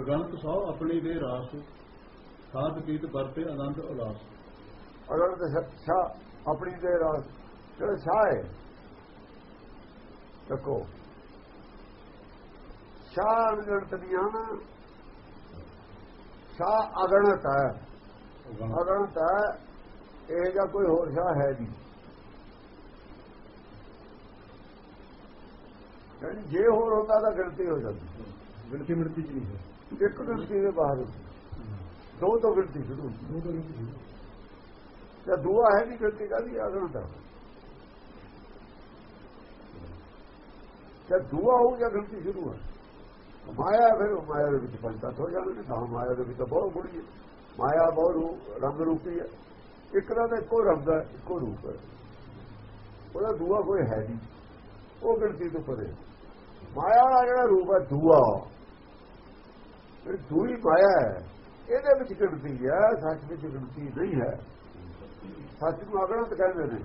ਅਗੰਤ ਸੋ ਆਪਣੀ ਦੇ ਰਾਸ ਸਾਧ ਕੀਤ ਵਰਤੇ ਆਨੰਦ ਉਲਾਸ। ਅਗਰ ਤੇ ਸ਼ਾਹ ਆਪਣੀ ਦੇ ਰਾਸ ਜਿਹੜਾ ਸ਼ਾਹ ਹੈ ਦੇਖੋ ਸ਼ਾਹ ਅਗਣਤ ਦੀਆਂ ਨਾ। ਸ਼ਾਹ ਅਗਣਤ ਹੈ। ਅਗਣਤ। ਹੈ ਇਹ ਜਾਂ ਕੋਈ ਹੋਰ ਸ਼ਾਹ ਹੈ ਨਹੀਂ। ਜੇ ਹੋਰ ਹੁੰਦਾ ਤਾਂ ਗਿਣਤੀ ਹੋ ਜਾਂਦੀ। ਗਿਣਤੀ ਮਿਣਤੀ ਚ ਨਹੀਂ ਇੱਕ ਗਿਣਤੀ ਦੇ ਬਾਹਰ ਦੋ ਤੋਂ ਗਿਣਤੀ ਸ਼ੁਰੂ ਉਹ ਤਾਂ ਨਹੀਂ ਤੇ ਦੂਆ ਹੈ ਨਹੀਂ ਗਿਣਤੀ ਕਾਦੀ ਅਗਣਤ ਹੈ ਜਦ ਦੂਆ ਹੋ ਜਾਂ ਗਿਣਤੀ ਸ਼ੁਰੂ ਹੈ ਮਾਇਆ ਫਿਰ ਮਾਇਆ ਦੇ ਵਿੱਚ ਪੰਚਤ ਹੋ ਜਾਣਗੇ ਤਾਂ ਮਾਇਆ ਦੇ ਵਿੱਚ ਤਾਂ ਬਹੁਤ ਹੈ ਮਾਇਆ ਬਹੁਤ ਰੰਗ ਰੂਪੀ ਹੈ। ਇੱਕ ਦਾ ਤਾਂ ਇੱਕੋ ਰੰਗ ਹੈ ਇੱਕੋ ਰੂਪ ਹੈ। ਉਹਦਾ ਦੂਆ ਕੋਈ ਹੈ ਨਹੀਂ। ਉਹ ਗਿਣਤੀ ਤੋਂ ਪਰੇ। ਮਾਇਆ ਦਾ ਜਿਹੜਾ ਰੂਪ ਹੈ ਦੂਆ। ਦੂਈ ਮਾਇਆ ਹੈ। ਇਹਦੇ ਵਿੱਚ ਗਿਣਤੀ ਹੈ ਸੱਚ ਵਿੱਚ ਗਿਣਤੀ ਨਹੀਂ ਹੈ। ਸੱਚ ਨੂੰ ਅਗਣਤ ਕਹਿੰਦੇ ਨੇ।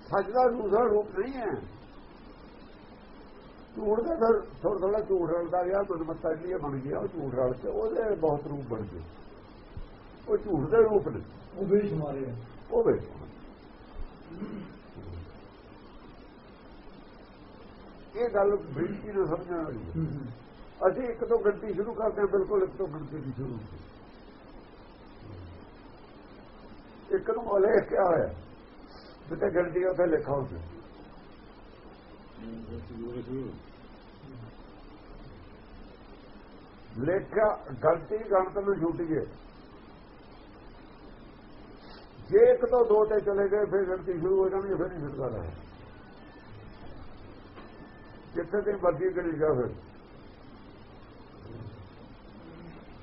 ਸੱਚ ਦਾ ਦੂਸਰਾ ਰੂਪ ਨਹੀਂ ਹੈ। ਝੂਠ ਦਾ ਫਿਰ ਥੋੜਾ ਥੋੜਾ ਝੂਠ ਰਲਦਾ ਗਿਆ ਮਨਮੱਤਾ ਲਈ ਬਣ ਗਿਆ ਉਹ ਝੂਠ ਰਲ ਕੇ ਉਹਦੇ ਬਹੁਤ ਰੂਪ ਬਣ ਗਏ। ਉਹ ਝੂਠ ਦੇ ਰੂਪ ਨੇ। ਉਹ ਵੀ ਸ਼ਮਾਰੇ ਆ ਉਹ ਵੇ ਇਹ ਗੱਲ ਨੂੰ ਸਮਝਣ ਵਾਲੀ ਹੈ। ਅਸੀਂ ਇੱਕ ਤੋਂ ਗਿਣਤੀ ਸ਼ੁਰੂ ਕਰਦੇ ਹਾਂ, ਬਿਲਕੁਲ ਇੱਕ ਤੋਂ ਗਿਣਤੀ ਦੀ ਸ਼ੁਰੂ ਇੱਕ ਨੂੰ ਉਹ ਕਿਹਾ ਹੋਇਆ ਜਿੱਥੇ ਗਿਣਤੀ ਉੱਥੇ ਲਿਖਾ ਹੁੰਦਾ ਲੇਖਿਆ ਗਲਤੀ ਗਣਤ ਨੂੰ ਛੁੱਟੀ ਹੈ। ਜੇ ਇੱਕ ਤੋਂ ਦੋ ਤੇ ਚਲੇ ਗਏ, ਫਿਰ ਗਿਣਤੀ ਸ਼ੁਰੂ ਹੋ ਜਾਣੀ ਫਿਰ ਨਹੀਂ ਛੁਟਕਾਰਾ ਹੈ। ਜਿੱਥੇ ਤੇ ਮਰਜ਼ੀ ਕਰੀ ਜਾ ਫਿਰ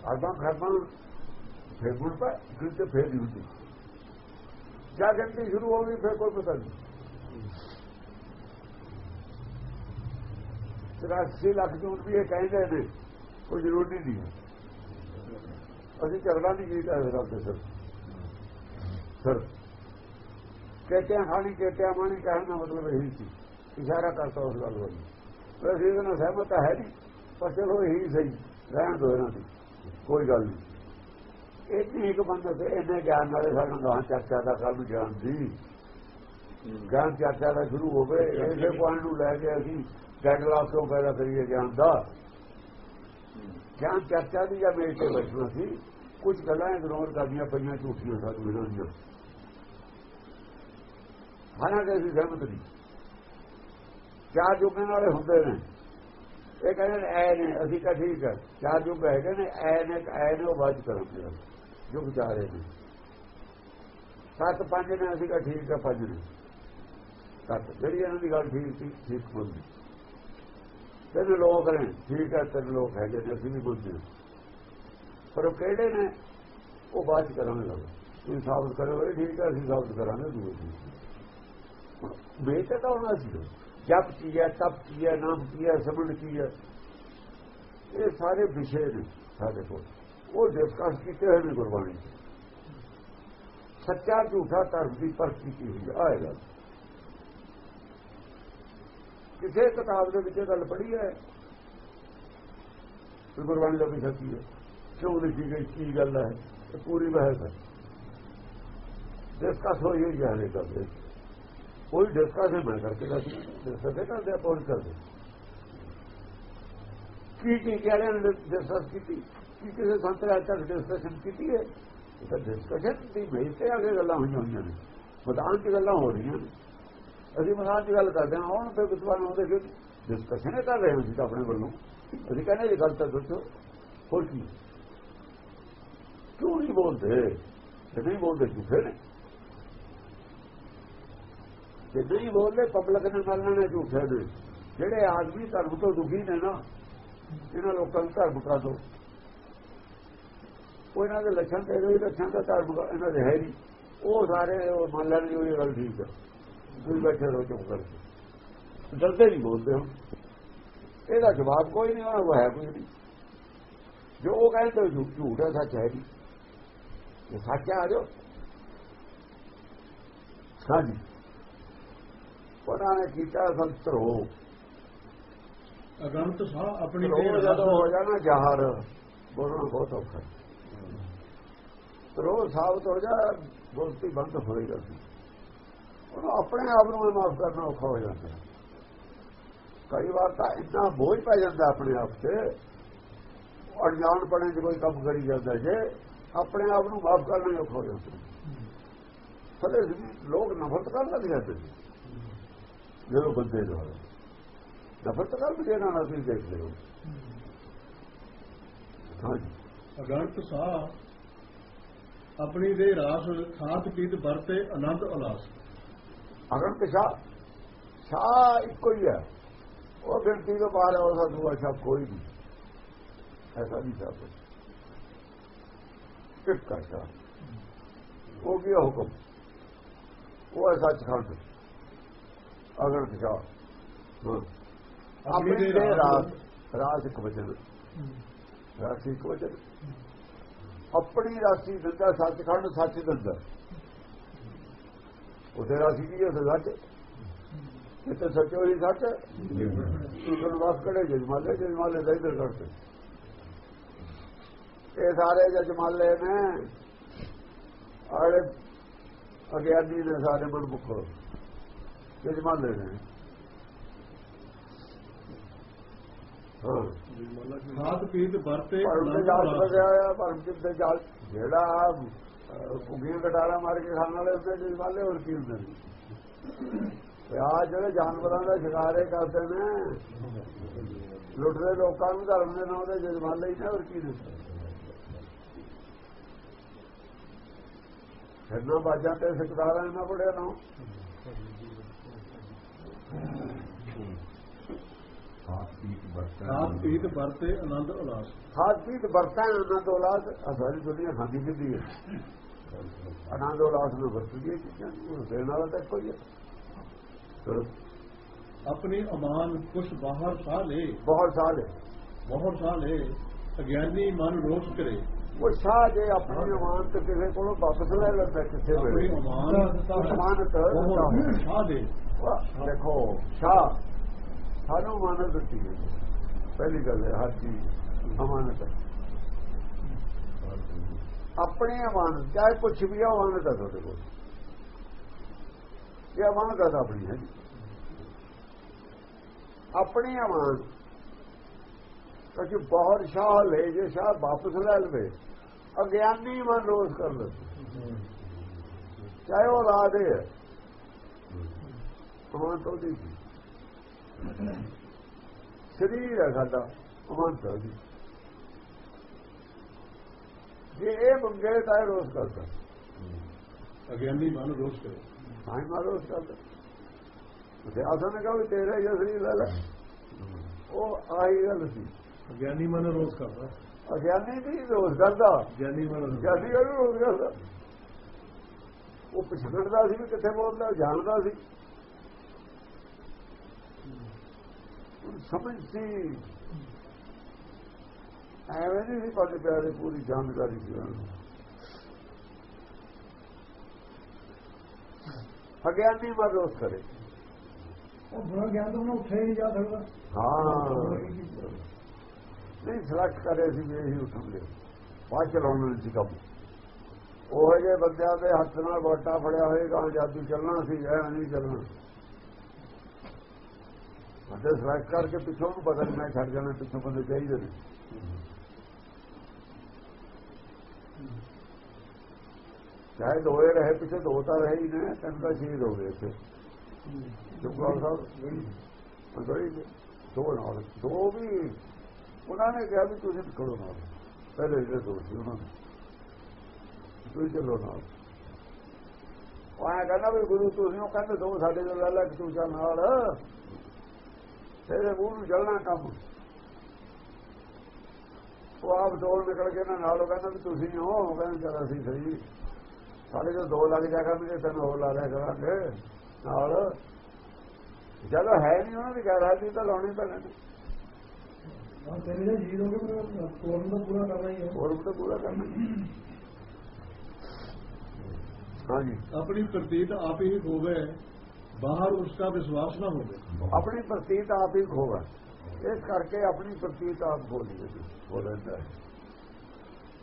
ਆਦਮ ਖਰਮਨ ਫਿਰ ਗੁਣ ਪਾ ਗਿਣਤੀ ਫੇਰ ਨਹੀਂ ਹੁੰਦੀ। ਜਾਂ ਗਿਣਤੀ ਸ਼ੁਰੂ ਹੋ ਗਈ, ਫਿਰ ਕੋਈ ਪਤਾ ਨਹੀਂ। 83 ਲੱਖ ਜੂਨ ਵੀ ਇਹ ਕਹਿੰਦੇ ਨੇ, ਕੋਈ ਜ਼ਰੂਰੀ ਨਹੀਂ ਅਸੀਂ ਝਗੜਾ ਨਹੀਂ ਕੀਤਾ ਇਸ ਰੱਬ ਦੇ ਸਿਰ। ਸਰ ਕਹਤਿਆਂ ਖਾਣੀ ਕਹਤਿਆਂ ਮਾਣੀ ਕਹਿਣ ਦਾ ਮਤਲਬ ਇਹੀ ਸੀ। ਇਸ਼ਾਰਾ ਕਰਤਾ ਉਸ ਗੱਲ ਵੱਲ। ਵੈਸੇ ਇਹਦੇ ਨਾਲ ਸਹਿਮਤ ਤਾਂ ਹੈ ਨਹੀਂ, ਪਰ ਚਲੋ ਇਹੀ ਸਹੀ, ਰਹਿਣ ਦੋ ਇਹਨਾਂ ਦੀ। ਕੋਈ ਗੱਲ ਨਹੀਂ। ਇਹ ਨਹੀਂ ਇੱਕ ਬੰਦਾ ਤੇ ਇਹਨੇ ਗਿਆਨ ਨਾਲੇ ਸਾਨੂੰ ਗਾਂ ਚਰਚਾ ਦਾ ਕੱਲ ਨੂੰ ਗਿਆਨ ਦੀ। ਗਿਆਨ ਚਰਚਾ ਦਾ ਸ਼ੁਰੂ ਹੋਵੇ ਇਸੇ ਪੁਆਇੰਟ ਨੂੰ ਲੈ ਕੇ ਅਸੀਂ ਡੈਡਲਾਕ ਤੋਂ ਪੈਦਾ ਕਰੀਏ ਗਿਆਨ ਦਾ। ਗਿਆਨ ਚਰਚਾ ਦੀ ਜਾਂ ਮੇਲ ਤੇ ਬੈਠਣਾ ਸੀ ਕੁਝ ਗੱਲਾਂ ਇਗਨੋਰ ਕਰਨੀਆਂ ਪਈਆਂ ਝੂਠੀਆਂ ਸਾਨੂੰ ਇਹਨਾਂ ਦੀਆਂ। ਹਾਲਾਂਕਿ ਅਸੀਂ ਸਹਿਮਤ ਨਹੀਂ। ਚਾਰ ਜੁਗਾਂ ਵਾਲੇ ਹੁੰਦੇ ਨੇ। ਇਹ ਕਹਿੰਦੇ ਨੇ, ਐ ਨੇ ਅਸੀਂ ਤਾਂ ਠੀਕ ਹੈ। ਚਾਰ ਯੁੱਗ ਹੈਗੇ ਨੇ, ਐ ਨੇ ਐ ਨੇ, ਉਹ ਬਾਅਦ ਕਰਾਂਗੇ। ਜਾ ਰਹੇ ਨੇ। ਸੱਤ ਪੰਜ ਨੇ, ਅਸੀਂ ਤਾਂ ਠੀਕ ਹੈ, ਪੰਜ ਨੇ। ਸੱਤ। ਜਿਹੜੀ ਇਹਨਾਂ ਦੀ ਗੱਲ ਠੀਕ ਸੀ, ਠੀਕ ਬੋਲਦੀ ਤਿੰਨ ਲੋਕ ਨੇ, ਠੀਕ ਹੈ, ਤਿੰਨ ਲੋਕ ਹੈਗੇ ਨੇ, ਅਸੀਂ ਵੀ ਬੋਲਦੇ। ਪਰ ਉਹ ਕਿਹੜੇ ਨੇ, ਉਹ ਬਾਅਦ ਚ ਕਰਾਂਗੇ। ਗੱਲ ਤੁਸੀਂ ਸਾਬਤ ਕਰੋ ਠੀਕ ਹੈ, ਅਸੀਂ ਸਾਬਤ ਕਰਾਂਗੇ ਦੂਰ ਦੀ ਬੇਟਾ ਤਾਂ ਹੋਣਾ ਸੀ। ਜਪ ਕੀ ਹੈ ਤਪ ਕੀ ਹੈ ਨਾਮ ਕੀ ਹੈ ਸਮਝ ਕੀ ਹੈ ਇਹ ਸਾਰੇ ਵਿਸ਼ੇ ਨੇ ਸਾਡੇ ਕੋਲ। ਉਹ ਡਿਸਕਸ ਕੀਤੇ ਹੋਏ ਨੇ ਗੁਰਬਾਣੀ ਸੱਚਾ, ਝੂਠਾ ਤਰਕ ਦੀ ਪਰਖ ਕੀਤੀ ਹੋਈ ਹੈ ਆਏਗਾ ਕਿਸੇ ਕਿਤਾਬ ਦੇ ਵਿੱਚ ਇਹ ਗੱਲ ਪੜ੍ਹੀ ਹੈ? ਕਿ ਗੁਰਬਾਣੀ ਦਾ ਵਿਸ਼ਾ ਕੀ ਹੈ। ਕਿਉਂ ਲਿਖੀ ਗਈ? ਕੀ ਗੱਲ ਹੈ? ਇਹ ਪੂਰੀ ਬਹਿਸ ਹੈ। ਡਿਸਕਸ ਹੋਈ ਹੋਈ ਹੈ ਕਰਦੇ ਕੋਈ ਡਿਸਕਸ਼ਨ ਮੈਂ ਕਰਕੇ ਦੱਸ ਸਕੇ ਕਰਦੇ ਆਪਾਂ ਕਰਦੇ ਕੀ ਕੀ ਕਹਿ ਨੇ ਡਿਸਕਸ ਕੀਤੀ ਕੀ ਕਿਸੇ ਸੰਤ ਰਾਜ ਤੱਕ ਡਿਸਕਸ਼ਨ ਕੀਤੀ ਹੈ? ਇਹ ਤਾਂ ਡਿਸਕਸ਼ਨ ਦੀ ਬੇਸ ਤੇ ਅੱਗੇ ਗੱਲਾਂ ਹੋਈਆਂ ਹੋਈਆਂ ਨੇ। ਮੈਦਾਨ 'ਚ ਗੱਲਾਂ ਹੋ ਰਹੀਆਂ ਨੇ। ਅਸੀਂ ਮੈਦਾਨ 'ਚ ਗੱਲ ਕਰਦੇ ਹਾਂ, ਹੁਣ ਫਿਰ ਵਿਦਵਾਨ ਆਉਂਦੇ ਕਿ ਡਿਸਕਸ਼ਨ ਕਰ ਰਹੇ ਹਾਂ ਅਸੀਂ ਤਾਂ ਆਪਣੇ ਵੱਲੋਂ। ਅਸੀਂ ਕਹਿੰਦੇ ਇਹ ਗੱਲ ਤਾਂ ਦੱਸੋ। ਹੋਰ ਕੀ? ਕਿਉਂ ਨਹੀਂ ਬੋਲਦੇ? ਜੇ ਨਹੀਂ ਬੋਲਦੇ ਝੂਠੇ ਨੇ। ਜੇ ਨਹੀਂ ਬੋਲਦੇ ਪਬਲਿਕ ਨੇ ਮੰਨਣਾ ਨੇ ਝੂਠੇ ਨੇ। ਜਿਹੜੇ ਆਦਮੀ ਧਰਮ ਤੋਂ ਦੁਖੀ ਨੇ ਨਾ, ਇਹਨਾਂ ਲੋਕਾਂ ਨੂੰ ਧਰਮ ਕਾ ਦੋ। ਉਹ ਇਹਨਾਂ ਦੇ ਲੱਛਣ ਤੇ ਇਹਦੇ ਲੱਛਣ ਦਾ ਧਰਮ ਇਹਨਾਂ ਦੇ ਹੈ ਨਹੀਂ। ਉਹ ਸਾਰੇ ਉਹ ਮੰਨ ਲੈਣਗੇ ਉਹ ਗੱਲ ਠੀਕ ਹੈ ਤੁਸੀਂ ਬੈਠੇ ਰਹੋ ਚੁੱਪ ਕਰਕੇ। ਡਰਦੇ ਨਹੀਂ ਬੋਲਦੇ ਹੁਣ। ਇਹਦਾ ਜਵਾਬ ਕੋਈ ਨਹੀਂ, ਉਹ ਹੈ ਕੋਈ ਨਹੀਂ। ਜੋ ਉਹ ਕਹਿੰਦੇ ਝੂਠ ਝੂਠ ਹੈ ਸੱਚ ਹੈ ਨਹੀਂ। ਇਹ ਸੱਚ ਆ ਜੋ। ਹਾਂਜੀ। ਉਹਨਾਂ ਨੇ ਕੀਤਾ ਸੰਤਰੋ। ਅਗੰਤ ਸਾਹ ਆਪਣੀ ਦੇ ਜਦੋਂ ਹੋ ਜਾਣਾ ਜ਼ਹਰ ਬੋਲਣਾ ਬਹੁਤ ਔਖਾ। ਰੋਹ ਸਾਬਤ ਹੋ ਜਾ ਬੋਲਤੀ ਬੰਦ ਹੋਏਗਾ ਉਹਨੂੰ ਆਪਣੇ ਆਪ ਨੂੰ ਮਾਫ ਕਰਨਾ ਔਖਾ ਹੋ ਜਾਂਦਾ। ਕਈ ਵਾਰ ਤਾਂ ਇੰਨਾ ਬੋਝ ਪੈ ਜਾਂਦਾ ਆਪਣੇ ਆਪ ਤੇ। ਅਣਜਾਣ ਪੜੇ ਚ ਕੋਈ ਕੰਮ ਕਰੀ ਜਾਂਦਾ ਜੇ ਆਪਣੇ ਆਪ ਨੂੰ ਮਾਫ ਕਰਨਾ ਔਖਾ ਹੋ ਜਾਂਦਾ। ਫਲੇ ਲੋਕ ਨਫ਼ਰਤ ਕਰਨ ਲੱਗ ਜਾਂਦੇ ਨੇ ਜਦੋਂ ਬੰਦੇ ਜੋ ਨਫ਼ਰਤ ਕਰਨ ਦੇ ਨਾਲ ਅਸੀਂ ਦੇਖ ਲਿਓ ਹਾਂਜੀ। ਅਗੰਤ ਸਾਹ ਆਪਣੀ ਦੇ ਰਾਸ ਖਾਤ ਪੀਤ ਵਰਤੇ ਆਨੰਦ ਉਲਾਸ। ਅਗਰ ਤੇ ਸ਼ਾਹ। ਸ਼ਾਹ ਇੱਕੋ ਹੀ ਹੈ। ਉਹ ਗਿਣਤੀ ਤੋਂ ਬਾਹਰ ਹੈ ਉਹਦਾ ਦੂਆ ਸ਼ਾਹ ਕੋਈ ਨਹੀਂ। ਐਸਾ ਨਹੀਂ ਸ਼ਾਹ ਇੱਕ ਕਾ ਸ਼ਾਹ ਉਹ ਕੀ ਹੁਕਮ? ਉਹ ਹੈ ਸੱਚਖੰਡ। ਅਗਰ ਤੇ ਹਾਂ। ਆਪਣੀ ਦੇ ਦੇ ਰਾਸ ਰਾਸ ਇੱਕ ਵਚਨ ਰਾਸ ਇੱਕ ਵਚਨ ਆਪਣੀ ਰਾਸੀ ਦਿੰਦਾ ਸੱਚਖੰਡ ਸੱਚ ਦਿੰਦਾ ਉਹਦੇ ਰਾਸੀ ਕੀ ਹੈ? ਸੱਚ। ਇਹ ਤਾਂ ਸੱਚੋ ਹੀ ਸੱਚ। ਸੁਣ ਵਾਸ ਕੜੇ ਜਜਮਾਲੇ? ਜਜਮਾਲੇ ਦਾ ਇਧਰ ਕਰਦੇ ਇਹ ਸਾਰੇ ਜਜਮਾਲੇ ਨੇ। ਅਗਿਆਨੀ ਨੇ ਸਾਰੇ ਮਨਮੁਖ ਜਜਮਾਲੇ ਨੇ ਹਾਂ ਖਾਤ ਪੀਤ ਵਰਤੇ ਪਰਮ ਦੇ ਜਾਲ ਫਸਿਆ ਹੋਇਆ ਪਰਮ ਦੇ ਜਾਲ ਜਿਹੜਾ ਕੁਗੀਆਂ ਕਟਾਰਾ ਮਾਰ ਕੇ ਖਾਣ ਵਾਲੇ ਹੁੰਦੇ ਜਜਮਾਲੇ ਹੋਰ ਕੀ ਹੁੰਦੇ ਨੇ? ਆ ਜਿਹੜੇ ਜਾਨਵਰਾਂ ਦਾ ਸ਼ਿਕਾਰੇ ਕਰਦੇ ਨੇ ਲੁੱਟਦੇ ਲੋਕਾਂ ਨੂੰ ਧਰਮ ਦੇ ਨਾਮ ਦੇ ਜਜਮਾਲੇ ਹੀ ਨੇ ਹੋਰ ਕੀ ਨੇ? ਫਿਰਨਾ ਬਾਜਾਂ ਤੇ ਸਿਕਦਾਰਾਂ ਇਹਨਾਂ ਬੜਿਆ ਨਾ ਖਾਤ ਪੀਤ ਵਰਤੇ ਆਨੰਦ ਉਲਾਸ। ਖਾਦ ਪੀਤ ਵਰਤਾਂ ਆਨੰਦ ਆਹ ਸਾਰੀ ਦੁਨੀਆ ਖਾਂਦੀ ਪੀਂਦੀ ਹੈ। ਆਨੰਦ ਔਲਾਦ ਨੂੰ ਵਰਤਦੀ ਹੈ ਚੀਜ਼ਾਂ ਉਹ ਦੇਣ ਵਾਲਾ ਤਾਂ ਕੋਈ ਹੈ ਆਪਣੀ ਅਮਾਨ ਕੁਛ ਬਾਹਰ ਸਾਹ ਲੈ। ਬਹੁਤ ਸਾਲ ਹੈ ਬਹੁਤ ਸਾਹ ਲੈ ਅਗਿਆਨੀ ਮਨ ਰੋਸ ਕਰੇ। ਉਹ ਸ਼ਾਹ ਜੇ ਆਪਣੀ ਅਮਾਨਤ ਕਿਸੇ ਕੋਲੋਂ ਵਾਪਸ ਲੈ ਲੈਂਦਾ ਕਿਸੇ ਆਪਣੀ ਵੇਲੇ ਅਮਾਨ ਅਮਾਨਤ ਸਾਹ ਦੇ। ਦੇਖੋ ਸ਼ਾਹ ਸਾਨੂੰ ਅਮਾਨਤ ਦਿੱਤੀ ਹੈ ਪਹਿਲੀ ਗੱਲ ਹੈ, ਹਰ ਚੀਜ਼ ਅਮਾਨਤ ਹੈ। ਆਪਣੀ ਅਮਾਨਤ, ਚਾਹੇ ਕੁਛ ਵੀ ਆ, ਅਮਾਨਤ ਹੈ ਤੁਹਾਡੇ ਕੋਲ। ਇਹ ਅਮਾਨਤ ਹੈ ਆਪਣੀ ਹੈ ਜੀ। ਆਪਣੀ ਅਮਾਨਤ। ਕਿਉਂਕਿ ਬਹੁਤ ਸ਼ਾਹ ਲੈ ਜੇ, ਸ਼ਾਹ ਵਾਪਸ ਲੈ ਲਵੇ। ਅਗਿਆਨੀ ਮਨ ਰੋਸ ਕਰ ਲੈ ਚਾਹੇ ਉਹ ਲਾ ਦੇ ਅਮਾਨਤ ਉਹਦੀ ਸੀ। ਸਰੀਰ ਹੈ ਸਾਡਾ ਅਮਾਨਤ ਉਹਦੀ ਜੇ। ਇਹ ਮੰਗੇ ਤਾਂ ਰੋਸ ਕਰਦਾ। ਅਗਿਆਨੀ ਮਨ ਰੋਸ ਕਰੇ। ਹੀ ਮਾਰੋ ਉਸ ਕਰਦਾ। ਤੇ ਆਸਾਂ ਨੇ ਕਹਾ ਵੀ ਤੇਰਾ ਹੀ ਸਰੀਰ ਲੈ ਲੈ। ਉਹ ਆਹੀ ਗੱਲ ਸੀ। ਅਗਿਆਨੀ ਮਨ ਰੋਸ ਕਰਦਾ। ਅਗਿਆਨੀ ਵੀ ਰੋਸ ਕਰਦਾ। ਗਿਆਨੀ ਮਨ ਰੋਸ ਜਾਨੀ ਉਹ ਰੋਸ ਕਰਦਾ। ਉਹ ਪਛੜਦਾ ਸੀ ਵੀ ਕਿੱਥੇ ਬੋਲਦਾ ਜਾਣਦਾ ਸੀ ਉਹਨੂੰ ਸਮਝ ਸੀ ਐਵੇਂ ਨਹੀਂ ਸੀ ਪੜ੍ਹਦੇ ਪਿਆਰੇ ਪੂਰੀ ਜਾਣਕਾਰੀ ਸੀ ਅਗਿਆਨੀ ਮਰ ਰੋਸ ਕਰੇ। ਉਹ ਬੁਰਾ ਗਿਆਨ ਤੋਂ ਉੱਠਿਆ ਹੀ ਨਹੀਂ ਜਾ ਸਕਦਾ। ਹਾਂ। ਨਹੀਂ ਸਿਲੈਕਟ ਕਰੇ ਸੀ ਵੀ ਇਹੀ ਉਠਣਗੇ ਬਾਅਦ ਚਲਾਉਣ ਨੂੰ ਸੀ ਕੰਮ। ਉਹ ਜੇ ਬੰਦਿਆਂ ਦੇ ਹੱਥ ਨਾਲ ਗੋਟਾ ਫੜਿਆ ਹੋਏਗਾ ਜਾਦੂ ਚੱਲਣਾ ਸੀ ਐ ਨਹੀਂ ਚੱਲਣਾ। ਬੰਦੇ ਸਿਲੈਕਟ ਕਰਕੇ ਪਿੱਛੋਂ ਨੂੰ ਬਦਲਣਾ ਛੱਡ ਜਾਣਾ, ਪਿੱਛੋਂ ਬੰਦੇ ਚਾਹੀਦੇ ਨੇ। ਚਾਹੇ ਦੋਏ ਰਹੇ, ਪਿੱਛੇ ਦੋ ਤਾਂ ਰਹੇ ਹੀ ਨੇ, ਤਿੰਨ ਤਾਂ ਸ਼ਹੀਦ ਹੋ ਗਏ ਇੱਥੇ। ਜੁਗਰਾਲ ਸਾਹਿਬ ਅੰਦਰੀ ਦੋ ਨਾਲ, ਦੋ ਵੀ, ਉਹਨਾਂ ਨੇ ਕਿਹਾ ਵੀ ਤੁਸੀਂ ਨਿਕਲੋ ਨਾਲ। ਪਹਿਲੇ ਜਿਹੜੇ ਦੋ ਸੀ ਉਹਨਾਂ ਨੇ ਤੁਸੀਂ ਚੱਲੋ ਨਾਲ। ਉਹ ਕਹਿੰਦਾ ਵੀ ਗੁਰੂ ਤੁਸੀਂ ਉਹ ਕਹਿੰਦੇ ਦੋ ਸਾਡੇ ਨਾਲ, ਲੈ ਲੈ ਤੂੰ ਚੱਲ ਤੇਰੇ ਮੂੰਹ ਨੂੰ ਜਲਣਾ ਕੰਮ। ਉਹ ਆਪ ਦੋ ਨਿਕਲ ਕੇ ਨਾ ਨਾਲ ਉਹ ਕਹਿੰਦਾ ਵੀ ਤੁਸੀਂ ਹੋ ਉਹ ਕਹਿੰਦਾ ਚੱਲ ਅਸੀਂ ਸਹੀ ਸਾਡੇ ਜੋ ਦੋ ਲੱਗ ਜਾ ਕਰਨਗੇ ਤੈਨੂੰ ਹੋਰ ਲਾ ਲਿਆ ਕਰਾਂਗੇ। ਨਾਲ ਜਦੋਂ ਹੈ ਨਹੀਂ ਉਹਨਾਂ ਦੀ ਗੈਰਾਜੀ ਤਾਂ ਲਾਉਣੀ ਪੈਣੀ। ਹਾਂ ਤੇਰੇ ਜੇ ਜੀਰੋ ਦਾ ਪੂਰਾ ਕਰਨਾ ਹੀ ਹੈ ਹੋਰ ਵੀ ਤਾਂ ਪੂਰਾ ਕਰਨਾ। ਹਾਂਜੀ। ਆਪਣੀ ਪ੍ਰਤੀਤ ਆਪ ਹੀ ਹੋਵੇ। ਬਾਹਰ ਉਸका ਵਿਸ਼ਵਾਸ ਨਾ ਹੋਵੇ। ਆਪਣੀ ਪ੍ਰਤੀਤ ਆਪ ਹੀ ਖੋਵਾ। ਇਸ ਕਰਕੇ ਆਪਣੀ ਪ੍ਰਤੀਤ ਆਪ ਬੋਲੀ ਬੋਲਦਾ ਹੈ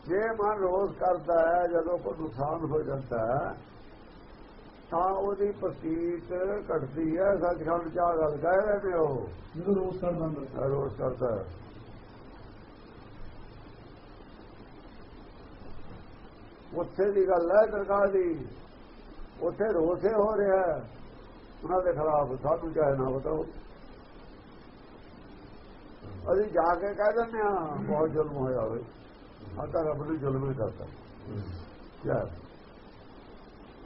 ਜੇ ਮਨ ਰੋਜ਼ ਕਰਦਾ ਹੈ ਜਦੋਂ ਕੋਈ ਨੁਕਸਾਨ ਹੋ ਜਾਂਦਾ ਹੈ ਤਾਂ ਉਹਦੀ ਪ੍ਰਤੀਤ ਘਟਦੀ ਹੈ ਸੱਚਖੰਡ ਚਾਹ ਗੱਲ ਕਹਿ ਰਹੇ ਨੇ ਉਹ। ਜਦੋਂ ਰੋਜ਼ ਕਰਦਾ ਰੋਜ਼ ਕਰਦਾ। ਉੱਥੇ ਦੀ ਗੱਲ ਹੈ ਦਰਗਾਹ ਦੀ। ਉੱਥੇ ਰੋਸੇ ਹੋ ਰਿਹਾ। ਉਹਨਾਂ ਦੇ ਖਿਲਾਫ ਸਾਨੂੰ ਚਾਹੇ ਨਾ ਬਤਾਓ। ਅਸੀਂ ਜਾ ਕੇ ਕਹਿ ਦਿੰਦੇ ਆ ਬਹੁਤ ਜ਼ੁਲਮ ਹੋਇਆ ਹੋਵੇ ਆ ਤਾਂ ਰੱਬ ਨੇ ਜ਼ੁਲਮ ਹੀ ਕਰਤਾ। ਯਾਰ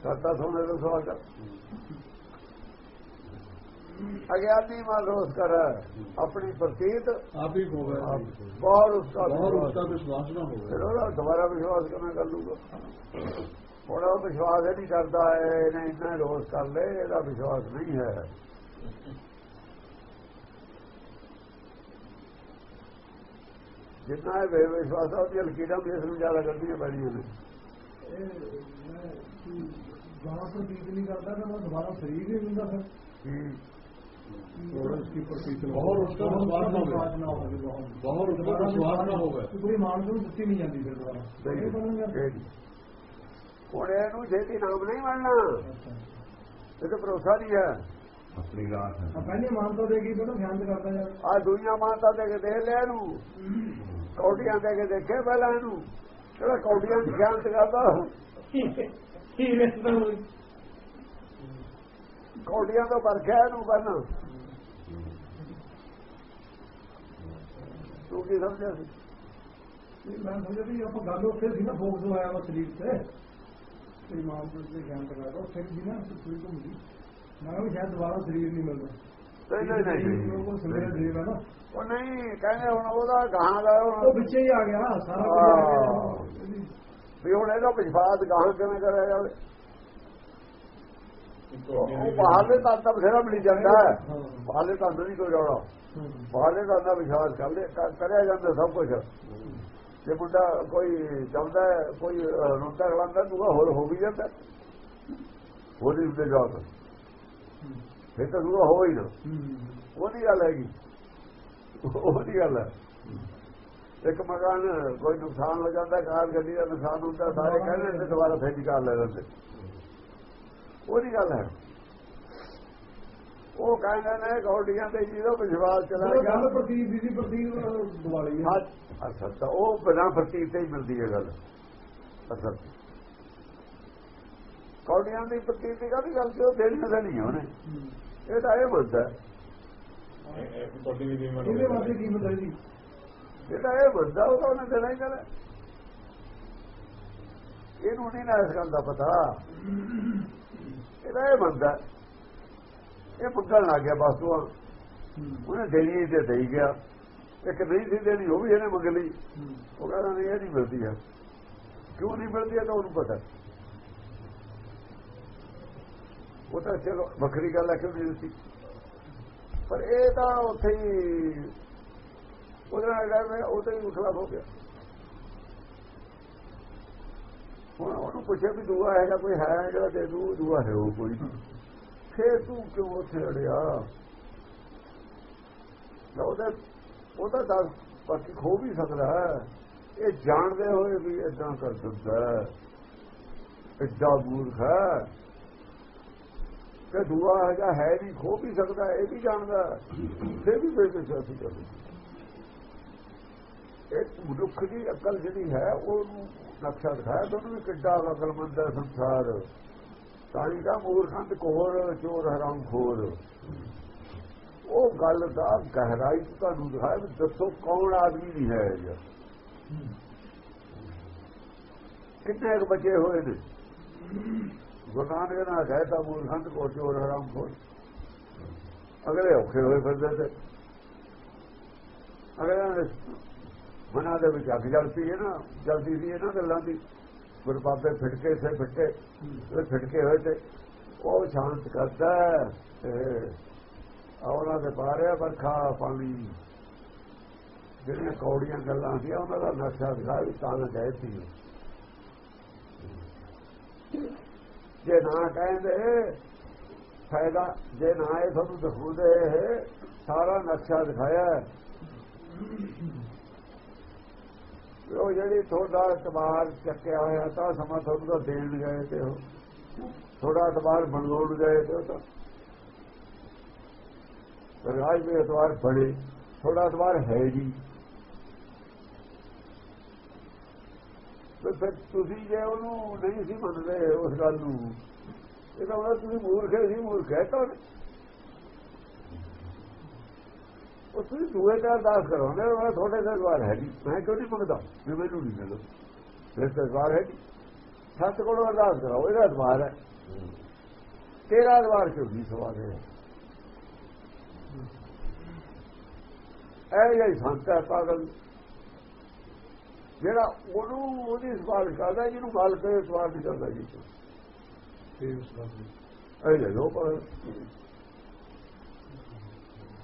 ਕਰਤਾ ਸੋਨੇ ਦਾ ਸਵਾਲ ਕਰ ਅਗਿਆਨੀ ਮਨ ਕਰ ਆਪਣੀ ਪ੍ਰਤੀਤ ਆਪ ਹੀ ਹੋਵੇ ਬਹੁਤ ਉਸਦਾ ਬਹੁਤ ਉਸਦਾ ਵਿਸ਼ਵਾਸ ਨਾ ਹੋਵੇ ਦੁਬਾਰਾ ਵਿਸ਼ਵਾਸ ਕਰਨਾ ਕਰ ਲੂਗਾ ਹੁਣ ਉਹ ਵਿਸ਼ਵਾਸ ਇਹ ਨਹੀਂ ਕਰਦਾ ਹੈ ਇਹਨੇ ਇੰਨਾ ਰੋਸ ਕਰ ਲੈ ਇਹਦਾ ਵਿਸ਼ਵਾਸ ਨਹੀਂ ਹੈ। ਜਿੰਨਾ ਇਹ ਵਿਸ਼ਵਾਸ ਆ ਉਹਦੀ ਲਕੀਰਾਂ ਵੀ ਇਸ ਨੂੰ ਜ਼ਿਆਦਾ ਕਰਦੀਆਂ ਪੈਣੀਆਂ ਨੇ। ਜਦੋਂ ਪ੍ਰਤੀਤ ਨਹੀਂ ਕਰਦਾ ਦੁਬਾਰਾ ਸਰੀਰ ਹੀ ਹੁੰਦਾ ਫਿਰ। ਸੋਰਸ ਕੀ ਸਵਾਦ ਨਾ ਹੋਵੇ। ਬਹੁਤ। ਉਸਦਾ ਸਵਾਦ ਨਾ ਹੋਵੇ। ਪੂਰੀ ਮਾਨਸ ਨੂੰ ਨਹੀਂ ਜਾਂਦੀ ਫਿਰ ਦੁਬਾਰਾ। ਹੁਣ ਇਹਨੂੰ ਛੇਤੀ ਨਾਮ ਨਹੀਂ ਮੰਨਣਾ ਇਹ ਤਾਂ ਭਰੋਸਾ ਨਹੀਂ ਹੈ। ਆਪਣੀ ਰਾਤ ਹੈ। ਪਹਿਲੇ ਮਾਨਤਾ ਦੇਗੀ ਫਿਰ ਧਿਆਨ ਕਰਦਾ ਯਾਰ। ਆ ਦੁਨੀਆ ਮਾਨਤਾ ਦੇ ਕੇ ਦੇਖ ਲਿਆ ਇਹਨੂੰ। ਕੌਡੀਆਂ ਦੇ ਕੇ ਦੇਖੇ ਪਹਿਲਾਂ ਇਹਨੂੰ। ਜਿਹੜਾ ਕੌਡੀਆਂ ਦੀ ਗਿਆਨ ਕਰਦਾ ਕੌਡੀਆਂ ਤੋਂ ਪਰਖਿਆ ਇਹਨੂੰ ਪਹਿਲਾਂ। ਤੂੰ ਕੀ ਸਮਝਿਆ ਸੀ? ਮੈਂ ਸਮਝਿਆ ਵੀ ਆਪਾਂ ਗੱਲ ਉੱਥੇ ਸੀ ਨਾ ਫੋਕਸ ਹੋਇਆ ਵਾ ਸਰੀਰ ਤੇ। ਤੇਰੀ ਮਾਂ ਦੇ ਗਿਆਨ ਕਰਦਾ ਉੱਥੇ ਵੀ ਨਾ ਕੋਈ ਘੁੰਮਦੀ ਮੈਂ ਵੀ ਸ਼ਾਇਦ ਦੁਬਾਰਾ ਸਰੀਰ ਨਹੀਂ ਮਿਲਦਾ। ਨਹੀਂ ਨਹੀਂ ਨਹੀਂ। ਉਹ ਉਹ ਨਹੀਂ ਕਹਿੰਦੇ ਹੁਣ ਉਹਦਾ ਗਾਹਾਂ ਦਾ ਉਹ ਪਿੱਛੇ ਹੀ ਆ ਗਿਆ ਸਾਰਾ ਵੀ ਹੁਣ ਇਹਦਾ ਵਿਸ਼ਵਾਸ ਗਾਹਾਂ ਕਿਵੇਂ ਕਰਿਆ ਜਾਵੇ? ਉਹ ਬਾਹਰਲੇ ਤਾਂ ਤਾਂ ਬਥੇਰਾ ਮਿਲ ਜਾਂਦਾ। ਬਾਹਰਲੇ ਤਾਂ ਨਹੀਂ ਕੋਈ ਹੂੰ। ਬਾਹਰਲੇ ਤਾਂ ਦਾ ਵਿਸ਼ਵਾਸ ਕਰ ਲੈ ਕਰ- ਕਰਿਆ ਜਾਂਦਾ ਸਭ ਕੁਝ ਜੇ ਮੁੰਡਾ ਕੋਈ ਹੈ, ਕੋਈ ਰੋਂਦਾ ਗਲਾਂਦਾ ਦੂਆ ਹੋਰ ਹੋ ਵੀ ਜਾਂਦਾ। ਹੋਰ ਹੀ ਉੱਤੇ ਜਵਾਬ ਫਿਰ ਤਾਂ ਦੂਆ ਹੋ ਹੀ ਨਾ। ਉਹਦੀ ਗੱਲ ਹੈਗੀ। ਉਹਦੀ ਗੱਲ ਹੈ। ਇੱਕ ਮਕਾਨ ਕੋਈ ਨੁਕਸਾਨ ਹੋ ਜਾਂਦਾ ਕਾਰ ਗੱਡੀ ਦਾ ਨੁਕਸਾਨ ਹੁੰਦਾ ਸਾਰੇ ਕਹਿੰਦੇ ਨੇ ਦੁਬਾਰਾ ਫੇਰ ਨਿਕਾਲ ਲੈ ਲੈਂਦੇ। ਉਹਦੀ ਗੱਲ ਹੈ। ਉਹ ਕਹਿੰਦੇ ਨੇ ਗੌਡੀਆਂ ਤੇ ਜਿਹਦਾ ਵਿਸ਼ਵਾਸ ਚਲਾ ਉਹ ਗਿਆ ਗੱਲ ਪ੍ਰਤੀਤ ਦੀ ਸੀ ਪ੍ਰਤੀਤ ਦਿਵਾਲੀ ਹੈ। ਅਸਲ ਤਾਂ ਉਹ ਬਿਨਾਂ ਪ੍ਰਤੀਤ ਤੇ ਹੀ ਮਿਲਦੀ ਹੈ ਗੱਲ। ਅਸਲ ਕੌਡੀਆਂ ਦੀ ਪ੍ਰਤੀਤ ਦੀ ਗੱਲ ਗੱਲ ਤੇ ਉਹ ਦੇਣੀ ਤਾਂ ਨਹੀਂ ਉਹਨੇ। ਇਹ ਤਾਂ ਇਹ ਬੇਮਨ ਇਹਦੇ ਵਾਸਤੇ ਕੀ ਮਤਲਬ ਜੀ? ਇਹ ਤਾਂ ਇਹ ਬੰਦਾ ਉਹ ਤਾਂ ਉਹਨੇ ਦੇਣਾ ਹੀ ਦੇਣਾ। ਇਹਨੂੰ ਨਹੀਂ ਨਾ ਇਸ ਗੱਲ ਦਾ ਪਤਾ। ਇਹਦਾ ਇਹ ਬੰਦਾ ਇਹ ਮੰਗਣ ਲੱਗ ਗਿਆ ਬਸ ਉਹ ਉਹਨੇ ਦੇਣੀ ਤੇ ਦੇਈ ਗਿਆ। ਇੱਕ ਨਹੀਂ ਸੀ ਦੇਣੀ ਉਹ ਵੀ ਇਹਨੇ ਮੰਗ ਲਈ। ਉਹ ਕਹਿੰਦਾ ਨਹੀਂ ਇਹ ਨਹੀਂ ਮਿਲਦੀ ਹੈ। ਕਿਉਂ ਨਹੀਂ ਮਿਲਦੀ ਹੈ ਤਾਂ ਉਹਨੂੰ ਪਤਾ। ਉਹ ਤਾਂ ਚਲੋ ਵੱਖਰੀ ਗੱਲ ਹੈ ਕਿਉਂ ਨਹੀਂ ਦਿੱਤੀ। ਪਰ ਇਹ ਤਾਂ ਉੱਥੇ ਹੀ ਉਹਦੇ ਨਾਲ ਕਹਿੰਦੇ ਉਹ ਤਾਂ ਹੀ ਉਠਲਾ ਹੋ ਗਿਆ। ਹੁਣ ਉਹਨੂੰ ਪੁੱਛਿਆ ਵੀ ਦੂਆ ਹੈਗਾ ਕੋਈ ਹੈ ਜਿਹੜਾ ਦੇ ਦੂ ਦੂਆ ਹੈ ਉਹ ਕੋਈ। ਨਹੀਂ। ਫੇਰ ਤੂੰ ਕਿਉਂ ਉੱਥੇ ਅੜਿਆ? ਉਹਦਾ ਉਹਦਾ ਤਾਂ ਬਾਕੀ ਖੋ ਵੀ ਸਕਦਾ ਹੈ। ਇਹ ਜਾਣਦੇ ਹੋਏ ਵੀ ਇਦਾਂ ਕਰ ਸਕਦਾ ਹੈ। ਇੱਡਾ ਮੂਰਖ ਹੈ। ਕਿ ਦੂਆ ਹੈਗਾ, ਹੈ ਨਹੀਂ ਖੋ ਵੀ ਸਕਦਾ ਇਹ ਵੀ ਜਾਣਦਾ ਹੈ। ਵੀ ਬੇਵਿਸ਼ਵਾਸੀ ਕਰਦਾ ਇੱਕ ਮਨੁੱਖ ਦੀ ਅਕਲ ਜਿਹੜੀ ਹੈ, ਉਹਨੂੰ ਨਕਸ਼ਾ ਦਿਖਾਇਆ, ਤੁਹਾਨੂੰ ਵੀ ਕਿੱਡਾ ਅਕਲਮੰਦ ਹੈ ਸੰਸਾਰ। ਤਾਂ ਹੀ ਦਾ ਮੂਰਖਾਂ ਤੇ ਕੋਰ, ਚੋਰ ਹਰਾਮ ਖੋਰ। ਉਹ ਗੱਲ ਦਾ ਗਹਿਰਾਈ ਤੁਹਾਨੂੰ ਦਿਖਾਇਆ ਵੀ ਦੱਸੋ ਕੌਣ ਆਦਮੀ ਦੀ ਹੈ ਇਹ। ਕਿੰਨੇ ਕੁ ਬਚੇ ਹੋਏ ਨੇ? ਦੁਕਾਨ ਦੇ ਨਾਲ ਨੇ ਕਹਿਤਾ ਮੂਲ ਤੇ ਕੋਰ, ਚੋਰ ਹਰਾਮ ਖੋਰ। ਅਗਲੇ ਔਖੇ ਹੋਏ ਫਿਰਦੇ ਤੇ। ਅਗਲੇ ਮਨਾਂ ਦੇ ਵਿੱਚ ਅੱਗ ਜਲਦੀ ਹੈ ਨਾ, ਜਲਦੀ ਸੀ ਇਹਨਾਂ ਗੱਲਾਂ ਦੀ। ਗੁਰਬਾਬੇ ਫਿਟਕੇ ਸੇ ਫਿੱਟੇ ਉਹ ਫਿਟਕੇ ਹੋਏ ਤੇ ਉਹ ਸ਼ਾਂਤ ਕਰਦਾ ਉਹਨਾਂ ਦੇ ਬਾਰੇ ਵਰਖਾ ਪਾਣੀ। ਜਿਹੜੀਆਂ ਕੌੜੀਆਂ ਗੱਲਾਂ ਸੀ, ਉਹਨਾਂ ਦਾ ਨਕਸ਼ਾ ਦਿਖਾ ਵੀ ਤਾਂ ਗਏ ਸੀ। ਜੇ ਨਾ ਕਹਿੰਦੇ, ਫਾਇਦਾ ਜੇ ਨਾ ਇਹ ਤੁਹਾਨੂੰ ਦਿਖਾਉਂਦੇ ਸਾਰਾ ਨਕਸ਼ਾ ਦਿਖਾਇਆ। ਉਹ ਜਿਹੜੀ ਤੁਹਾਡਾ ਇਤਬਾਰ ਚੱਕਿਆ ਹੋਇਆ ਤਾਂ ਸਮਾਂ ਤੁਹਾਨੂੰ ਤਾਂ ਦੇਣ ਗਏ ਤੇ ਉਹ। ਥੋੜਾ ਇਤਬਾਰ ਬਣਾਉਣ ਗਏ ਤੇ ਉਹ ਤਾਂ। ਰਾਜ ਦੇ ਅਤਬਾਰ ਬੜੇ ਥੋੜਾ ਇਤਬਾਰ ਹੈ ਜੀ। ਤੇ ਫਿਰ ਤੁਸੀਂ ਜੇ ਉਹਨੂੰ ਨਹੀਂ ਸੀ ਮੰਨਦੇ ਉਸ ਗੱਲ ਨੂੰ, ਇਹ ਤਾਂ ਉਹਨਾਂ ਤੁਸੀਂ ਮੂਰਖ ਸੀ, ਮੂਰਖ ਹੈ ਤਾਂ ਉਹ ਤੁਸੀਂ ਦੂਏ ਤੇ ਅਰਦਾਸ ਕਰੋ। ਕਰੋਗੇ ਮੈਂ ਤੁਹਾਡੇ ਦਾ ਦਵਾਰ ਹੈ ਨਹੀਂ ਮੈਂ ਕਿਉਂ ਨਹੀਂ ਮੰਗਦਾ? ਵੀ ਮੈਨੂੰ ਨਹੀਂ ਮਿਲੋ ਫਿਰ ਤਾਂ ਦਵਾਰ ਹੈ ਨਹੀਂ ਸੱਤ ਕੋਲੋਂ ਅਰਦਾਸ ਕਰਾਓ, ਇਹਦਾ ਦਵਾਰ ਹੈ। ਤੇਰਾ ਦਵਾਰ ਕਿਉਂ ਨਹੀਂ ਸਵਾਲ ਹੈ ਇਹ ਜਿਹੜੀ ਸੰਤ ਹੈ ਪਾਗਲ। ਜਿਹੜਾ ਉਹਨੂੰ ਉਹਦੀ ਸਵਾਲ ਕਰਦਾ, ਜਿਹਨੂੰ ਗੱਲ ਕਰੇ ਸਵਾਲ ਨਹੀਂ ਕਰਦਾ ਜੀ। ਤੇ ਉਸ ਦਾ। ਇਹ ਲੋ ਪਰ।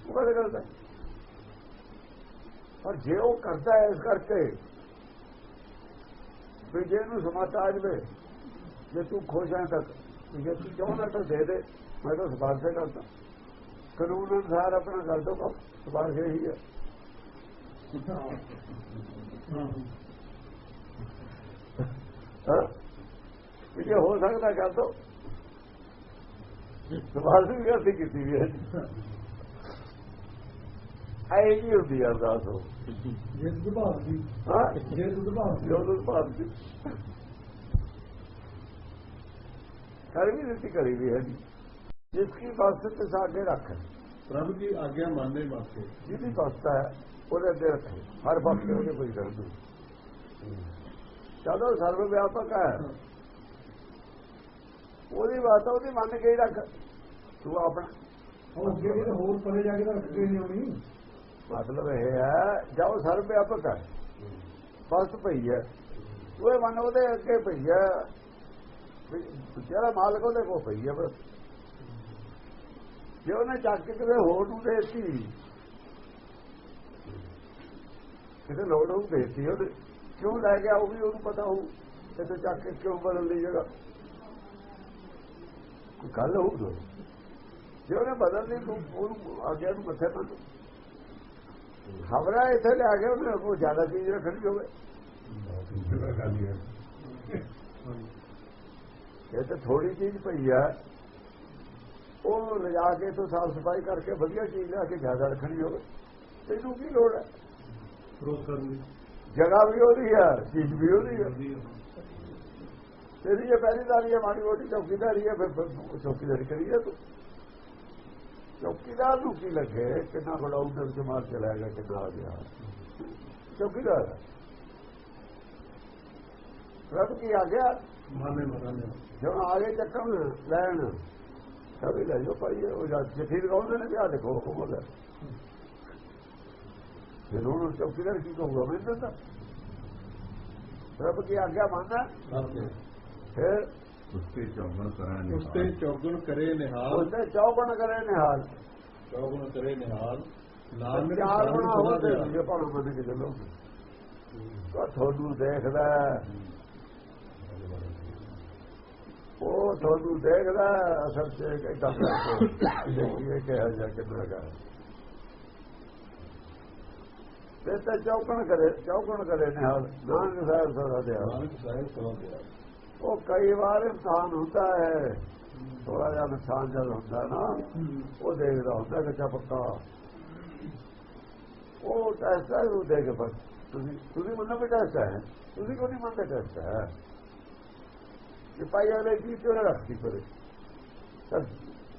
ਉਹ ਕਦੇ ਕਰਦਾ ਪਰ ਜੇ ਉਹ ਕਰਦਾ ਹੈ ਇਸ ਕਰਕੇ ਵੀ ਜੇ ਇਹਨੂੰ ਸਮਾਤਾ ਆ ਜਵੇ, ਜੇ ਤੂੰ ਖੁਸ਼ ਹੈ ਤੱਕ ਜੇ ਤੂੰ ਚਾਹੁੰਦਾ ਤਾਂ ਦੇ ਦੇ, ਮੈਂ ਤਾਂ ਸਵਾਲ ਕਰਦਾ। ਕਾਨੂੰਨ ਅਨੁਸਾਰ ਆਪਣਾ ਕਰ ਦੋ ਕੰਮ ਸਵਾਲ ਹੀ। ਹੈ। ਵੀ ਜੇ ਹੋ ਸਕਦਾ ਕਰ ਦੋ। ਸਵਾਲ ਵੀ ਅਸੀਂ ਕੀਤੀ ਵੀ ਹੈ। ਆਏ ਜੀ ਹੁੰਦੀ ਅਰਦਾਸ ਉਹ? ਜੇ ਸੁਭਾਅ ਦੀ ਹਾਂ? ਜੇ ਸੁਭਾਅ ਦੀ ਜੋ ਤੋਂ ਬਾਅਦ ਦੀ ਕਰ ਵੀ ਦਿੱਤੀ ਕਰੀ ਵੀ ਹੈ ਜੀ। ਜਿਸ ਕੀ ਵਾਸਤੇ ਸਾਡੇ ਰੱਖ। ਪ੍ਰਭੂ ਦੀ ਆਗਿਆ ਮੰਨਦੇ ਵਾਸਤੇ। ਜਿਹਦੀ ਵਸਤਾ ਹੈ ਉਹਦੇ ਅੱਗੇ ਰੱਖੇ। ਹਰ ਵਕਤ ਉਹਦੇ ਕੋਈ ਕਰ ਦੂ ਜਦੋਂ ਸਰਵ ਵਿਆਪਕ ਹੈ ਉਹਦੀ ਬਾਤ ਆ, ਉਹਦੀ ਮੰਨ ਕੇ ਹੀ ਰੱਖ। ਤੂੰ ਆਪਣਾ। ਹੋਰ ਪਰੇ ਜਾ ਕੇ ਤਾਂ ਰੱਖੇ ਨਹੀਂ ਹੋਣੀ ਮਤਲਬ ਇਹ ਹੈ, ਜਾਓ ਸਰਵ ਵਿਆਪਕ ਹੈ ਬਸ ਪਈ ਹੈ। ਉਹ ਮਨ ਉਹਦੇ ਅੱਗੇ ਪਈ ਹੈ। ਵੀ ਜਿਹੜਾ ਮਾਲਕ ਉਹਦੇ ਕੋਲ ਪਈ ਹੈ ਬਸ। ਜੇ ਉਹਨੇ ਚੱਕ ਕੇ ਕਿਤੇ ਹੋਰ ਨੂੰ ਦੇਤੀ, ਕਿਤੇ ਲੋੜ ਨੂੰ ਦੇਤੀ ਉਹਨੇ ਕਿਉਂ ਲੈ ਗਿਆ ਉਹ ਵੀ ਉਹਨੂੰ ਪਤਾ ਹੋਊ ਤੇ ਚੱਕ ਕੇ ਕਿਉਂ ਬਦਲ ਲਈ ਜਗ੍ਹਾ? ਕੋਈ ਗੱਲ ਹੋਊ ਜੇ ਉਹਨੇ ਬਦਲ ਲਈ ਤੂੰ ਉਹਨੂੰ ਅੱਗੇ ਨੂੰ ਮੱਥੇ ਪਾ ਖਬਰਾਂ ਇੱਥੇ ਲਿਆ ਕੇ ਉਹਨੇ ਕੋਈ ਜ਼ਿਆਦਾ ਚੀਜ਼ ਰੱਖਣੀ ਹੋਵੇ। ਇਹ ਤਾਂ ਥੋੜੀ ਚੀਜ਼ ਪਈ ਆ। ਉਹ ਲਿਜਾ ਕੇ ਤੋਂ ਸਾਫ਼ ਸਫ਼ਾਈ ਕਰਕੇ ਵਧੀਆ ਚੀਜ਼ ਲਿਆ ਕੇ ਜ਼ਿਆਦਾ ਰੱਖਣੀ ਹੋਵੇ ਤੈਨੂੰ ਕੀ ਲੋੜ ਹੈ ਰੋਜ਼ ਕਰਨ। ਦੀ ਜਗ੍ਹਾ ਵੀ ਉਹਦੀ ਹੈ ਚੀਜ਼ ਵੀ ਉਹਦੀ ਹੈ ਤੇਰੀ ਇਹ ਪਹਿਲੀ ਦਾਰੀ ਹੈ ਮਾੜੀ ਮੋਟੀ ਚੌਕੀਦਾਰੀ ਹੈ ਫਿਰ ਫਿਰ ਚੌਕੀਦਾਰੀ ਕਰੀਏ ਤੂੰ। ਚੌਕੀਦਾਰ ਨੂੰ ਕੀ ਲੱਗੇ ਕਿੰਨਾ ਬੜਾ ਉਧਰ ਚ ਮਾਰ ਚਲਾ ਗਿਆ ਕਿੰਨਾ ਆ ਗਿਆ? ਚੌਕੀਦਾਰ। ਰੱਬ ਕੀ ਆ ਗਿਆ? ਮਾਨੇ ਮਾਨੇ ਜਦੋਂ ਆਗੇ ਚੱਕਣ ਲੈਣ ਸਭੀ ਲੈ ਜੋ ਭਾਈ ਉਹ ਜਦ ਚਿੱਠੀ ਲਗਾਉਂਦੇ ਨੇ? ਆ ਦੇਖੋ ਹੁਕਮ ਹੈ। ਫਿਰ ਉਹਨੂੰ ਚੌਕੀਦਾਰ ਕੀ ਕਹੂਗਾ ਮੈਂ ਤਾਂ ਰੱਬ ਕੀ ਆਗਿਆ ਮੰਨਦਾ। ਫਿਰ ਉਸਤੇ ਚੌਗਣ ਕਰਾਂ ਉਸਤੇ ਚੌਗਣ ਕਰੇ ਨਿਹਾਲ। ਉਹਦੇ ਚੌਗਣ ਕਰੇ ਨਿਹਾਲ। ਚੌਗਣ ਕਰੇ ਨਿਹਾਲ। ਨਾਲ ਮੇਰੇ ਚਾਰ ਸੁਣਾ ਹੋਵੇ ਜੇ ਭਾਵੇਂ ਮੰਨ ਕੇ ਚੱਲੋ। ਉਹ ਤੁਹਾਨੂੰ ਦੇਖਦਾ। ਉਹ ਤੁਹਾਨੂੰ ਦੇਖਦਾ ਅਸਲ ਚ ਕਰਕੇ ਦੇਖੀਏ ਕਿ ਹੈ ਜਾਂ ਕਿੰਨਾ ਗਾ ਤੇ ਤਾਂ ਚੌਕਣ ਕਰੇ ਚੌਕਣ ਕਰੇ ਨਿਹਾਲ। ਨਾਨਕ ਸਾਹਿਬ ਸਦਾ ਦਿਆ ਨਾਨਕ ਸਾਹਿਬ ਸੁਣਾ ਦਿਆ ਉਹ ਕਈ ਵਾਰ ਇਨਸਾਨ ਹੁੰਦਾ ਹੈ। ਥੋੜਾ ਜਿਹਾ ਇਨਸਾਨ ਜਦ ਹੁੰਦਾ ਨਾ, ਉਹ ਦੇਖਦਾ ਹੁੰਦਾ ਕਿ ਪੱਕਾ। ਉਹ ਟੈਸਟ ਹੈ, ਉਹ ਦੇਖ ਬਸ। ਤੁਸੀਂ ਤੁਸੀਂ ਮੰਨੋ ਵੀ ਟੈਸਟ ਹੈ? ਤੁਸੀਂ ਕੋਈ ਨਹੀਂ ਮੰਨਦੇ ਟੈਸਟ ਹੈ? ਕਿ ਪਾਈ ਵਾਲੇ ਕੀ ਕਿਉਂ ਨਾ ਰੱਖਦੀ ਕਰੇ? ਤਾਂ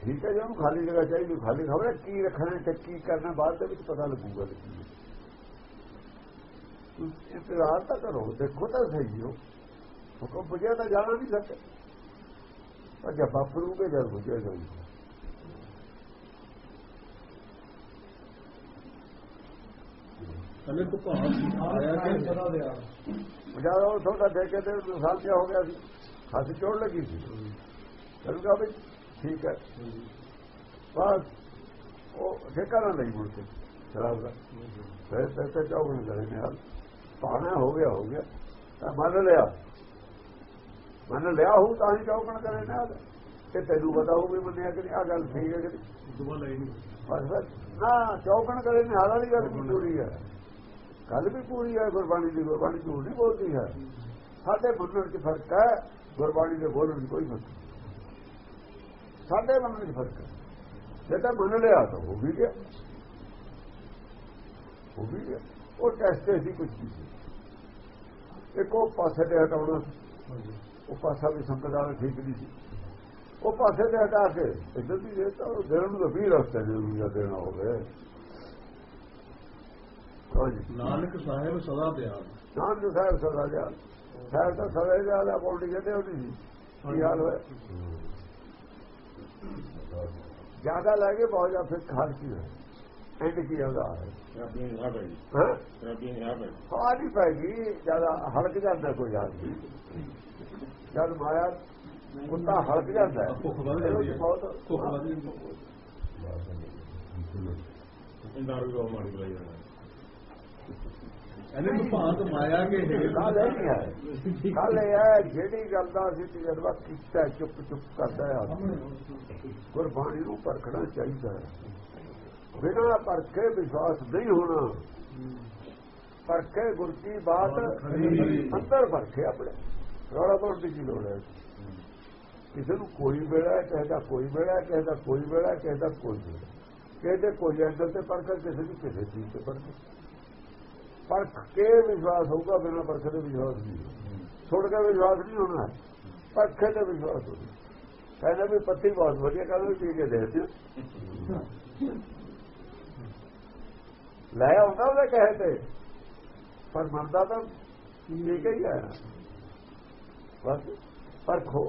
ਠੀਕ ਹੈ, ਜੇ ਉਹਨੂੰ ਖਾਲੀ ਜਗ੍ਹਾ ਚਾਹੀਦੀ, ਖਾਲੀ ਖਬਰ ਹੈ, ਕੀ ਰੱਖਣਾ ਤੇ ਕੀ ਕਰਨਾ, ਬਾਅਦ ਦੇ ਵਿੱਚ ਪਤਾ ਲੱਗੂਗਾ ਤੁਸੀਂ ਇੰਤਜ਼ਾਰ ਤਾਂ ਕਰੋ, ਦੇਖੋ ਤਾਂ ਸਹੀ ਹੋ। ਹੁਕਮ ਬੁਝਿਆ ਤਾਂ ਜਾਣਾ ਨਹੀਂ ਸਕਦਾ ਪਰ ਜਦ ਬਾਪਰੂਗੇ ਜਦ ਬੁਝਿਆ ਜਾਊਗਾ ਅਨੇਕ ਭਾਵ ਆਇਆ ਆਇਆ ਕਿ ਸਦਾ ਦਿਆ ਜਦ ਉਹ ਤੁਹਾਡਾ ਠੇਕੇ ਤੇ ਨੁਕਸਾਨ ਕਿਆ ਹੋ ਗਿਆ ਸੀ? ਹੱਥ ਚੋੜ ਲੱਗੀ ਸੀ। ਕਰੂਗਾ ਵੀ ਠੀਕ ਹੈ। ਬਸ ਉਹ ਠੇਕਾ ਨਾ ਲਈ ਮੁੜ ਕੇ। ਸ਼ਰਾਬ ਦਾ ਫਿਰ ਪੈਸੇ ਕਰੇ ਨੇ। ਹਾਲ ਪਾਣਾ ਹੋ ਗਿਆ ਹੋ ਗਿਆ। ਤਾਂ ਮੰਨ ਲਿਆ। ਮੰਨ ਲਿਆ ਹੋ ਤਾਂ ਹੀ ਚੌਗਣ ਕਰੇ ਨੇ ਤੇ ਤੈਨੂੰ ਪਤਾ ਹੋਊ ਵੀ ਮੰਨਿਆ ਕਿ ਆ ਗੱਲ ਠੀਕ ਹੈ ਕਿ ਦੁਬਾਰਾ ਲਈ ਨਹੀਂ। ਨਾ ਚੌਗਣ ਕਰੇ ਨੇ ਹਾਲ ਵਾਲੀ ਗੱਲ ਜ਼ਰੂਰੀ ਹੈ। ਗੱਲ ਵੀ ਪੂਰੀ ਹੈ ਗੁਰਬਾਣੀ ਦੀ ਗੁਰਬਾਣੀ ਝੂਠ ਨਹੀਂ ਬੋਲਦੀ ਹੈ। ਸਾਡੇ ਮੰਨਣ 'ਚ ਫ਼ਰਕ ਹੈ ਗੁਰਬਾਣੀ ਦੇ ਬੋਲਣ 'ਚ ਕੋਈ ਫ਼ਰਕ ਸਾਡੇ ਮੰਨਣ 'ਚ ਫ਼ਰਕ ਹੈ। ਜੇ ਤਾਂ ਮੰਨ ਲਿਆ ਤਾਂ ਉਹ ਵੀ ਗਿਆ। ਉਹ ਵੀ ਗਿਆ। ਉਹ ਟੈਸਟ ਸੀ ਕੁਝ ਨਹੀਂ ਇੱਕ ਪਾਸੇ ਤੇ ਹਟਾਉਣਾ ਉਹ ਪਾਸਾ ਵੀ ਸੰਗਤ ਵਾਲਾ ਠੀਕ ਨਹੀਂ ਸੀ। ਉਹ ਪਾਸੇ ਤੇ ਹਟਾ ਕੇ ਇੱਧਰ ਵੀ ਦੇ ਤਾਂ ਉਹ ਦੇਣ ਨੂੰ ਵੀ ਰਸਤੇ ਨੇ ਵੀ ਦੇਣਾ ਹੋਵੇ। ਨਾਨਕ ਸਾਹਿਬ ਸਦਾ ਦਿਆਲ। ਨਾਨਕ ਸਾਹਿਬ ਸਦਾ ਜਾ ਸਾਹਿਬ ਤਾਂ ਸਦਾ ਜਾ ਦਾ ਪੌਂਡੀ ਕਹਿੰਦੇ ਉਹ ਨਹੀਂ ਕੀ ਹਾਲ ਹੋਇਆ? ਜ਼ਿਆਦਾ ਲੱਗੇ ਬਹੁਤ ਜਾ ਫਿਰ ਖਾਲ ਕੀ ਹੋਇਆ ਐਂਡ ਕੀ ਹੁੰਦਾ ਹੈ ਰੱਬੀ ਨੇ ਆ ਗਈ। ਹਾਂ? ਰੱਬੀ ਨੇ ਆ ਗਈ। ਆ ਨਹੀਂ ਜ਼ਿਆਦਾ ਹਲਕ ਜਾਂਦਾ ਕੋਈ ਆਦਮੀ ਜਦ ਮਾਇਆ ਕੁੱਤਾ ਹਲਕ ਜਾਂਦਾ। ਹੈ ਭੁੱਖ ਵੱਧ ਜਾਂਦੀ ਹੈ। ਬਹੁਤ ਭੁੱਖ ਵੱਧ ਜਾਂਦੀ ਹੈ। ਇਹ ਦਾਰੂ ਦਾ ਮਾਰੀ ਲਈ ਜਾਣਾ ਇਹਨੇ ਨੂੰ ਭਾਂਤ ਮਾਇਆ ਕੇ ਗੱਲ ਹੈ ਇਹ ਨਹੀਂ ਹੈ ਗੱਲ ਇਹ ਹੈ ਜਿਹੜੀ ਗੱਲ ਦਾ ਅਸੀਂ ਤਜਰਬਾ ਕੀਤਾ ਚੁੱਪ ਚੁੱਪ ਕਰਦਾ ਹੈ ਗੁਰਬਾਣੀ ਨੂੰ ਪਰਖਣਾ ਚਾਹੀਦਾ ਹੈ। ਬਿਨਾਂ ਪਰਖੇ ਵਿਸ਼ਵਾਸ ਨਹੀਂ ਹੋਣਾ। ਪਰਖੇ ਗੁਰ ਕੀ ਬਾਤ ਅੰਦਰ ਪਰਖੇ ਆਪਣੇ। ਰੌਲਾ ਪਾਉਣ ਦੀ ਕੀ ਲੋੜ ਹੈ? ਕਿਸੇ ਨੂੰ ਕੋਈ ਵੇਲਾ ਹੈ, ਕਿਸੇ ਦਾ ਕੋਈ ਵੇਲਾ ਹੈ, ਕਿਸੇ ਦਾ ਕੋਈ ਵੇਲਾ ਹੈ, ਕਿਸੇ ਦਾ ਕੋਈ ਵੇਲਾ ਹੈ। ਕਿਸੇ ਦੇ ਕੋਈ ਐਂਗਲ ਤੇ ਪਰਖ ਕਿਸੇ ਦੀ ਕਿਸੇ ਚੀਜ਼ ਤੇ ਪਰਖ। ਪਰਖ ਕੇ ਵਿਸ਼ਵਾਸ ਹੋਊਗਾ ਬਿਨਾਂ ਪਰਖ ਦੇ ਵਿਸ਼ਵਾਸ ਨਹੀਂ ਛੋੜ ਕੇ ਵਿਸ਼ਵਾਸ ਨਹੀਂ ਹੋਣਾ। ਪਰਖੇ ਤੇ ਵਿਸ਼ਵਾਸ ਹੋਣਾ ਕਹਿੰਦਾ ਵੀ ਪੱਤੀ ਬਹੁਤ ਵਧੀਆ ਕਹਿੰਦਾ ਵੀ ਪੀ ਕੇ ਦੇ ਦਿਓ ਲੈ ਆਉਂਦਾ ਉਹਦੇ ਕਹੇ ਤੇ। ਪਰ ਮੰਨਦਾ ਤਾਂ ਠੀਕ ਹੀ ਹੈ ਬਸ ਪਰਖੋ